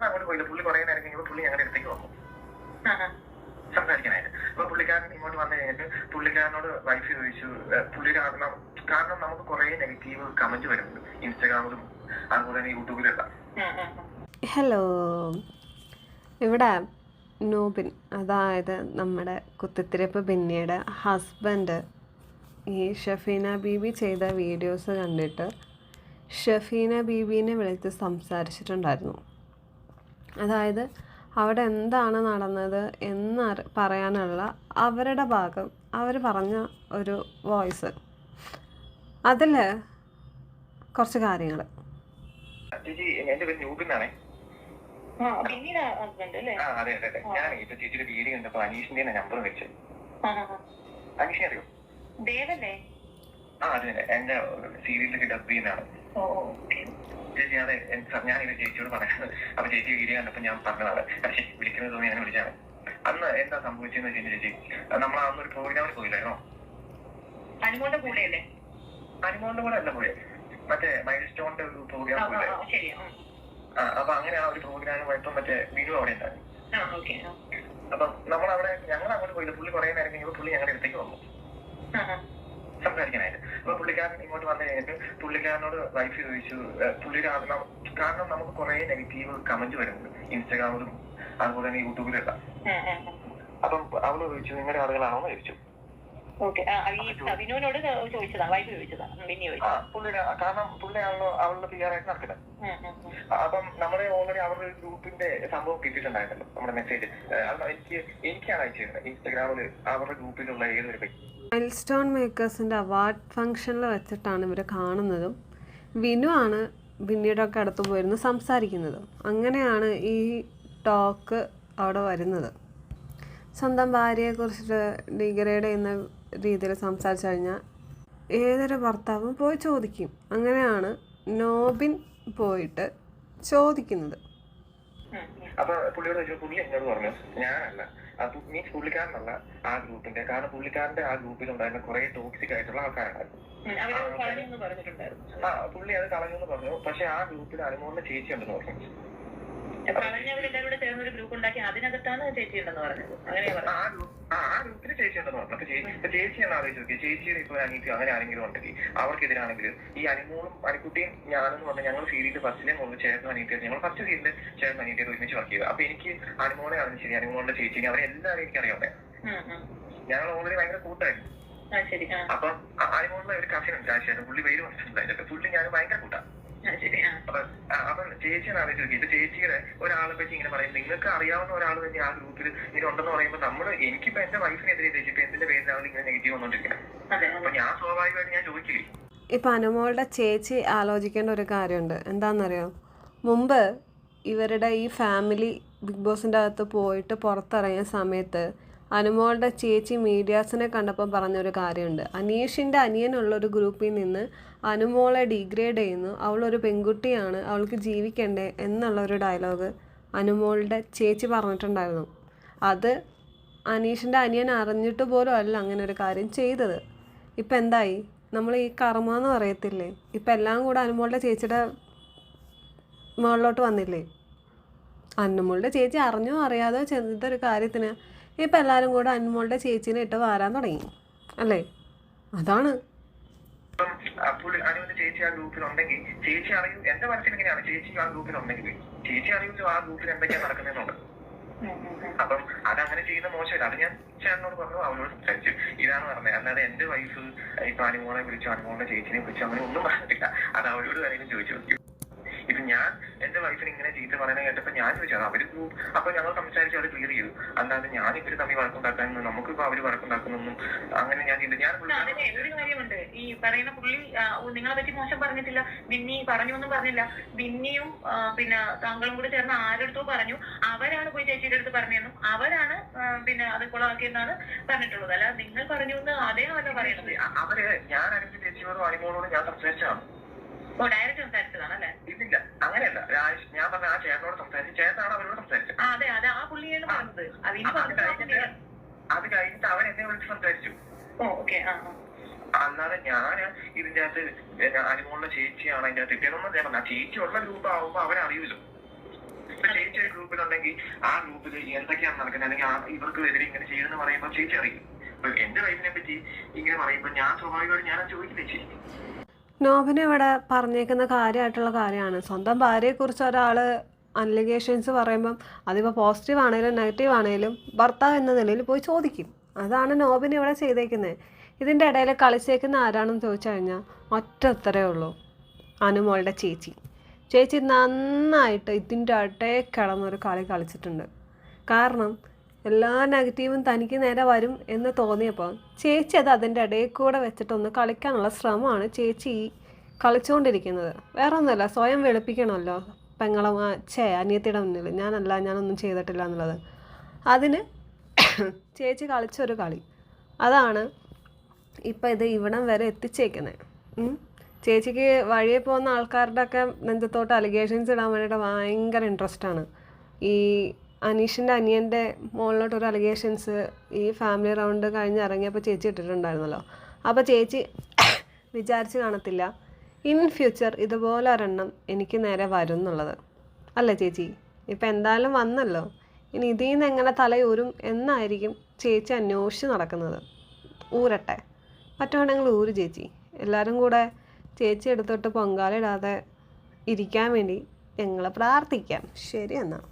അങ്ങോട്ട് പോയില്ല. പുള്ളി കുറെ നേരം കഴിഞ്ഞപ്പോൾ പുള്ളി ഞങ്ങളുടെ അടുത്തേക്ക് വന്നു. സംസാരിക്കാനായിട്ട്. അപ്പൊ പുള്ളിക്കാരൻ ഇങ്ങോട്ട് വന്നു കഴിഞ്ഞിട്ട് പുള്ളിക്കാരനോട് വൈഫ് ചോദിച്ചു പുള്ളിയുടെ പുള്ളി കാരണം കാരണം നമുക്ക് കുറെ നെഗറ്റീവ് കമന്റ് വരുന്നുണ്ട്. ഇൻസ്റ്റാഗ്രാമിലും അതുപോലെ തന്നെ യൂട്യൂബിലും ഉം, ഉം, ഉം. ഹലോ ഇവിടെ നോബിൻ. അതായത് നമ്മുടെ കുത്തിത്തിരിപ്പ് ബിന്നിയുടെ ഹസ്ബൻഡ് ഈ ഷഫീന ബീബി ചെയ്ത വീഡിയോസ് കണ്ടിട്ട് ഷഫീന ബീബീനെ വിളിച്ച് സംസാരിച്ചിട്ടുണ്ടായിരുന്നു. അതായത് അവിടെ എന്താണ് നടന്നത് എന്ന് പറയാനുള്ള അവരുടെ ഭാഗം അവർ പറഞ്ഞ ഒരു വോയിസ്. അതിൽ കുറച്ച് കാര്യങ്ങൾ. എന്റെ പേര് ആ, പിന്നീട് ഹസ്ബൻഡ് അല്ലേ? ആ അതെ അതെ അതെ. ഞാൻ ഇപ്പൊ ചേച്ചിയുടെ വീഡിയോ കണ്ടപ്പോ അനീഷിന്റെ നമ്പർ വെച്ചത്. അനീഷിനെ അറിയോ? ദേവല്ലേ? ആ അതെ എന്റെ സീരിയലൊക്കെ ഡബ് ചെയ്യുന്നതാണ്. ഓ ഓ, ഓക്കേ. ചേച്ചി അതെ ഞാനിത് ചേച്ചിയോട് പറയാം അപ്പൊ ചേച്ചി വീഡിയോ കണ്ടപ്പോ ഞാൻ പറഞ്ഞതാണ്. പക്ഷേ വിളിക്കുന്നത് തോന്നി ഞാൻ വിളിച്ചാണ് അന്ന് എന്താ സംഭവിച്ചെന്ന് വെച്ചാൽ ചേച്ചി നമ്മൾ അന്ന് ഒരു പ്രോഗ്രാമിൽ പോയില്ലായിരുന്നോ? അനുമോന്റെ കൂടെ അല്ലേ അനുമോളുടെ കൂടെ അല്ല പോയത് മറ്റേ മൈൽ സ്റ്റോണിന്റെ ഒരു പ്രോഗ്രാം പോയില്ലേ? ആ, അപ്പൊ അങ്ങനെ ആ ഒരു പ്രോഗ്രാം പോയപ്പോ മറ്റേ വിനു അവിടെ ഉണ്ടായിരുന്നു. അപ്പൊ നമ്മൾ അവിടെ ഞങ്ങൾ അങ്ങോട്ട് പോയില്ല. പുള്ളി കുറെ നേരം കഴിഞ്ഞപ്പോൾ പുള്ളി ഞങ്ങളുടെ അടുത്തേക്ക് വന്നു. സംസാരിക്കാനായിട്ട്. അപ്പൊ പുള്ളിക്കാരൻ ഇങ്ങോട്ട് വന്നു കഴിഞ്ഞിട്ട് പുള്ളിക്കാരനോട് വൈഫ് ചോദിച്ചു ഏഹ് പുള്ളി കാരണം കാരണം നമുക്ക് കുറെ നെഗറ്റീവ് കമന്റ് വരുന്നുണ്ട്. ഇൻസ്റ്റാഗ്രാമിലും അതുപോലെ തന്നെ യൂട്യൂബിലും ആ, ആ, ആ. അപ്പം അവൾ ചോദിച്ചു നിങ്ങളുടെ ആളുകളാണോ? എന്ന് ചോദിച്ചു. ഓക്കെ ചോദിച്ചതാ വൈഫ് ചോദിച്ചതാ പിന്നെ ചോദിച്ചതാ. പുള്ളിയുടെ കാരണം പുള്ളിയാണല്ലോ അവളുടെ പി ആർ ആയിട്ട് നടക്കുന്നത്. അപ്പം നമ്മുടെ ഓൾറെഡി അവരുടെ ഒരു ഗ്രൂപ്പിന്റെ സംഭവം കിട്ടിയിട്ടുണ്ടായിരുന്നല്ലോ നമ്മുടെ മെസ്സേജ് എനിക്ക് എനിക്കാണ് അയച്ചിരുന്നത് ഇൻസ്റ്റാഗ്രാമിൽ അവരുടെ ഗ്രൂപ്പിലുള്ള ഏതൊരു വ്യക്തി മൈൽ സ്റ്റോൺ മേക്കേഴ്സിന്റെ അവാർഡ് ഫംഗ്ഷനിൽ വെച്ചിട്ടാണ് ഇവർ കാണുന്നതും. വിനു ആണ് പിന്നീടൊക്കെ അടുത്ത് പോയിരുന്ന് സംസാരിക്കുന്നതും. അങ്ങനെയാണ് ഈ ടോക്ക് അവിടെ വരുന്നത്. സ്വന്തം ഭാര്യയെക്കുറിച്ചിട്ട് ഡിഗ്രേഡ് ചെയ്യുന്ന രീതിയിൽ സംസാരിച്ചു കഴിഞ്ഞാൽ ഏതൊരു ഭർത്താവും പോയി ചോദിക്കും. അങ്ങനെയാണ് നോബിൻ പോയിട്ട് ചോദിക്കുന്നത്. അപ്പൊ പുള്ളിയോട് ചോദിച്ചു പുള്ളി എന്നോട് പറഞ്ഞു ഞാനല്ല പുള്ളിക്കാരനല്ല ആ ഗ്രൂപ്പിന്റെ കാരണം പുള്ളിക്കാരന്റെ ആ ഗ്രൂപ്പിൽ ഉണ്ടായിരുന്ന കുറെ ടോക്സിക് ആയിട്ടുള്ള ആൾക്കാരുണ്ടായിരുന്നു ആ പുള്ളി അത് കളഞ്ഞു എന്ന് പറഞ്ഞു. പക്ഷെ ആ ഗ്രൂപ്പിൽ അനുമോളിന്റെ ചേച്ചി ഉണ്ടെന്ന് പറഞ്ഞു. കളഞ്ഞവരെല്ലാവരും കൂടെ ചേർന്ന് ഒരു ഗ്രൂപ്പ് ഉണ്ടാക്കി അതിനകത്താണ് ചേച്ചി ഉണ്ടെന്ന് പറഞ്ഞത്. അങ്ങനെയാ പറഞ്ഞത്. ആ ഗ്രൂപ്പ് ആ ആ ഗ്രൂപ്പിൽ ചേച്ചി ഉണ്ടെന്ന് പറഞ്ഞു. അപ്പൊ ചേച്ചി ഇപ്പൊ ചേച്ചിയാണ് ആലോചിച്ച് നോക്കി ചേച്ചിയുടെ ഇപ്പൊ അനീതി അങ്ങനെ ആരെങ്കിലും ഉണ്ടെങ്കിൽ അവർക്കെതിരാണെങ്കിൽ ഈ അനുമോളും അനിക്കുട്ടിയും ഞാനെന്ന് പറഞ്ഞാൽ ഞങ്ങൾ സീരീസ് ഫസ്റ്റിലെ മുമ്പ് ചേർന്ന് അനിയത്തിയായിരുന്നു ഞങ്ങൾ ഫസ്റ്റ് സീരിയലിൽ ചേർന്ന് അനീതി ഒരുമിച്ച് വർക്ക് ചെയ്തത് അപ്പൊ എനിക്ക് അനുമോളെ ആണ് ശരി അനുമോളുടെ ചേച്ചിനെ അവരെ എല്ലാവരും എനിക്ക് അറിയാവുന്നേ. ഉം, ഉം. ഞങ്ങൾ ഓൾറെഡി ഭയങ്കര കൂട്ടായിരുന്നു. അപ്പൊ അനുമോളിലെ ഒരു കസിൻ ഉണ്ട് ആശയം പുള്ളി പേര് വന്നിട്ടുണ്ടായിരുന്നു പുള്ളി ഞാൻ ഭയങ്കര കൂട്ടാ. ആ ശരി ആ അപ്പൊ ചേച്ചിയാണ് ആലോചിച്ചു നോക്കി ഇപ്പൊ ചേച്ചിയുടെ ഒരാളെ പറ്റി ഇങ്ങനെ പറയും നിങ്ങൾക്ക് അറിയാവുന്ന ഒരാൾ തന്നെ ആ ഗ്രൂപ്പിൽ ഇങ്ങനെ ഉണ്ടെന്ന് പറയുമ്പോൾ നമ്മൾ എനിക്കിപ്പോ എന്റെ വൈഫിനെതിരെ ചേച്ചി ഇപ്പൊ എന്തിന്റെ പേരിലാണ് ഇങ്ങനെ നെഗറ്റീവ് വന്നോണ്ടിരിക്കുന്നത് അപ്പൊ ഞാൻ സ്വാഭാവികമായിട്ട് ഞാൻ ചോദിക്കില്ലേ? ഇപ്പൊ അനുമോളുടെ ചേച്ചി ആലോചിക്കേണ്ട ഒരു കാര്യമുണ്ട്. എന്താണെന്നറിയോ? മുമ്പ് ഇവരുടെ ഈ ഫാമിലി ബിഗ് ബോസിന്റെ അകത്ത് പോയിട്ട് പുറത്തിറങ്ങിയ സമയത്ത് അനുമോളുടെ ചേച്ചി മീഡിയാസിനെ കണ്ടപ്പോൾ പറഞ്ഞൊരു കാര്യമുണ്ട്. അനീഷിന്റെ അനിയനുള്ളൊരു ഗ്രൂപ്പിൽ നിന്ന് അനുമോളെ ഡിഗ്രേഡ് ചെയ്യുന്നു. അവളൊരു പെൺകുട്ടിയാണ്. അവൾക്ക് ജീവിക്കണ്ടേ എന്നുള്ളൊരു ഡയലോഗ് അനുമോളുടെ ചേച്ചി പറഞ്ഞിട്ടുണ്ടായിരുന്നു. അത് അനീഷിന്റെ അനിയൻ അറിഞ്ഞിട്ട് പോലും അല്ല അങ്ങനെ ഒരു കാര്യം ചെയ്തത്. ഇപ്പം എന്തായി? നമ്മൾ ഈ കർമ്മ എന്ന് പറയത്തില്ലേ? ഇപ്പം എല്ലാം കൂടെ അനുമോളുടെ ചേച്ചിയുടെ മുകളിലോട്ട് വന്നില്ലേ? അനുമോളുടെ ചേച്ചി അറിഞ്ഞോ അറിയാതോ ചെയ്തൊരു കാര്യത്തിന് ഇപ്പം എല്ലാവരും കൂടെ അനുമോളുടെ ചേച്ചീനെ ഇട്ട് വാരാൻ തുടങ്ങി. അല്ലേ? അതാണ്. അപ്പോൾ അനുവിന്റെ ചേച്ചി ആ ഗ്രൂപ്പിൽ ഉണ്ടെങ്കിൽ ചേച്ചി അറിയും എന്റെ മനസ്സിൽ എങ്ങനെയാണ് ചേച്ചി ആ ഗ്രൂപ്പിൽ ഉണ്ടെങ്കിൽ ചേച്ചി അറിയുമല്ലോ ആ ഗ്രൂപ്പിൽ എന്തൊക്കെയാ ഉം. അപ്പം അതങ്ങനെ ചെയ്യുന്ന മോശമില്ല. അത് ഞാൻ ചേട്ടനോട് പറഞ്ഞു അവനോട് സംസാരിച്ചു. ഇതാണ് പറഞ്ഞത്. അല്ലാതെ എന്റെ വൈഫ് ഇപ്പൊ അനുമോളെ വിളിച്ചു അനുമോളുടെ ചേച്ചിനെ വിളിച്ചു അങ്ങനെ ഒന്നും പറഞ്ഞിട്ടില്ല. അത് അവരോട് കാര്യം ചോദിച്ചു ഞാൻ എന്റെ വൈഫിന് ഇങ്ങനെ ചീത്ത പറയുന്നത് കേട്ടപ്പോ ഞാൻ ചോദിച്ചു അത് അവർ അപ്പൊ ഞങ്ങൾ സംസാരിച്ചു അവർ ക്ലിയർ ചെയ്തു. അല്ലാതെ ഞാൻ ഇവർ തമ്മിൽ വഴക്കുണ്ടാക്കാൻ നമുക്കിപ്പോ അവർ വഴക്കുണ്ടാക്കുന്നൊന്നും അങ്ങനെ ഞാൻ ചെയ്തു ഞാൻ അതിന് ഒരു കാര്യമുണ്ട്? ഈ പറയുന്ന പുള്ളി നിങ്ങളെ പറ്റി മോശം പറഞ്ഞിട്ടില്ല. ബിന്നി പറഞ്ഞു ഒന്നും പറഞ്ഞില്ല. ബിന്നിയും പിന്നെ താങ്കളും കൂടെ ചേർന്ന് ആരെടുത്തോ പറഞ്ഞു. അവരാണ് പോയി ചേച്ചിയുടെ അടുത്ത് പറഞ്ഞതെന്നും അവരാണ് പിന്നെ അത് കുളമാക്കിയെന്നാണ് പറഞ്ഞിട്ടുള്ളത്. അല്ല നിങ്ങൾ പറഞ്ഞു എന്ന് അദ്ദേഹമല്ല പറയുന്നത്. അവർ ഞാൻ അനുവിന്റെ ചേച്ചിയോടും അനുമോളോടും ഞാൻ സംസാരിച്ചതാണ്. ഓ ഡയറക്റ്റ് സംസാരിച്ചതാണ് ഞാൻ പറഞ്ഞ ആ ചേട്ടനോട് സംസാരിച്ചു. ചേട്ടനാണ് അവരോട് സംസാരിച്ചത്. ആ അതെ അതെ. ആ പുള്ളിയാണ് പറഞ്ഞത്. അത് ഇനി അത് പറഞ്ഞത് ആ കഴിഞ്ഞിട്ട് പുള്ളിയാണ്. അത് കഴിഞ്ഞിട്ട് അവൻ എന്നെ വിളിച്ച് സംസാരിച്ചു. ഓ ഓക്കെ ആ ആ. അല്ലാതെ ഞാൻ ഇതിന്റെ അകത്ത് അനുമോളുടെ ചേച്ചിയാണ് അതിന്റെ അകത്ത് ഇട്ടതെന്നൊന്നും ഞാൻ പറഞ്ഞു. ചേച്ചി ഉള്ള ഗ്രൂപ്പ് ആവുമ്പോ അവൻ അറിയൂലോ. ഇപ്പൊ ചേച്ചി ചേച്ചി ഒരു ഗ്രൂപ്പിലുണ്ടെങ്കിൽ ആ ഗ്രൂപ്പിൽ എന്തൊക്കെയാണ് നടക്കുന്നത്? അല്ലെങ്കിൽ ആ ഇവർക്ക് എതിരെ ഇങ്ങനെ ചെയ്യുന്നു പറയുമ്പോൾ ചേച്ചി അറിയും. ഇപ്പൊ എന്റെ വൈഫിനെ പറ്റി ഇങ്ങനെ പറയുമ്പോൾ ഞാൻ സ്വാഭാവികമായിട്ട് ഞാൻ ചോദിക്കില്ലേ ചേച്ചി? നോബിന് ഇവിടെ പറഞ്ഞേക്കുന്ന കാര്യമായിട്ടുള്ള കാര്യമാണ്. സ്വന്തം ഭാര്യയെക്കുറിച്ച് ഒരാൾ അലിഗേഷൻസ് പറയുമ്പം അതിപ്പോൾ പോസിറ്റീവ് ആണെങ്കിലും നെഗറ്റീവ് ആണെങ്കിലും ഭർത്താവ് എന്ന നിലയിൽ പോയി ചോദിക്കും. അതാണ് നോബിന് ഇവിടെ ചെയ്തേക്കുന്നത് ഇതിന്റെ ഇടയിൽ കളിച്ചേക്കുന്ന ആരാണെന്ന് ചോദിച്ചു കഴിഞ്ഞാൽ ഒറ്റ ഉത്തരേ ഉള്ളൂ. അനുമോളുടെ ചേച്ചി. ചേച്ചി നന്നായിട്ട് ഇതിന്റെ ഇടയിൽ കിടന്നൊരു കളി കളിച്ചിട്ടുണ്ട്. കാരണം എല്ലാ നെഗറ്റീവും തനിക്ക് നേരെ വരും എന്ന് തോന്നിയപ്പോൾ ചേച്ചി അത് അതിന്റെ ഇടയിൽ കൂടെ വെച്ചിട്ടൊന്ന് കളിക്കാനുള്ള ശ്രമമാണ് ചേച്ചി ഈ കളിച്ചുകൊണ്ടിരിക്കുന്നത് വേറെ ഒന്നുമല്ല സ്വയം വെളുപ്പിക്കണമല്ലോ പെങ്ങളെ ചേ അനിയത്തിയുടെ മുന്നിൽ. ഞാനല്ല ഞാനൊന്നും ചെയ്തിട്ടില്ല എന്നുള്ളത്. അതിന് ചേച്ചി കളിച്ചൊരു കളി. അതാണ് ഇപ്പം ഇത് ഇവിടം വരെ എത്തിച്ചേക്കുന്നത് ചേച്ചിക്ക് വഴിയെ പോകുന്ന ആൾക്കാരുടെ ഒക്കെ നെഞ്ചത്തോട്ട് അലിഗേഷൻസ് ഇടാൻ വേണ്ടിയിട്ട് ഭയങ്കര ഇൻട്രസ്റ്റാണ് ഈ അനീഷിന്റെ അനിയന്റെ മുകളിലോട്ട് ഒരു അലിഗേഷൻസ് ഈ ഫാമിലി റൗണ്ട് കഴിഞ്ഞ് ഇറങ്ങിയപ്പോൾ ചേച്ചി ഇട്ടിട്ടുണ്ടായിരുന്നല്ലോ. അപ്പോൾ ചേച്ചി വിചാരിച്ച് കാണത്തില്ല. ഇൻ ഫ്യൂച്ചർ ഇതുപോലെ ഒരെണ്ണം എനിക്ക് നേരെ വരും എന്നുള്ളത് അല്ലേ ചേച്ചി? ഇപ്പം എന്തായാലും വന്നല്ലോ. ഇനി ഇതിൽ നിന്ന് എങ്ങനെ തലയൂരും എന്നായിരിക്കും ചേച്ചി അന്വേഷിച്ച് നടക്കുന്നത്. ഊരട്ടെ. പറ്റുവാണെങ്കിൽ ഊര് ചേച്ചി. എല്ലാവരും കൂടെ ചേച്ചി എടുത്തിട്ട് പൊങ്കാലിടാതെ ഇരിക്കാൻ വേണ്ടി ഞങ്ങൾ പ്രാർത്ഥിക്കാം. ശരി എന്നാൽ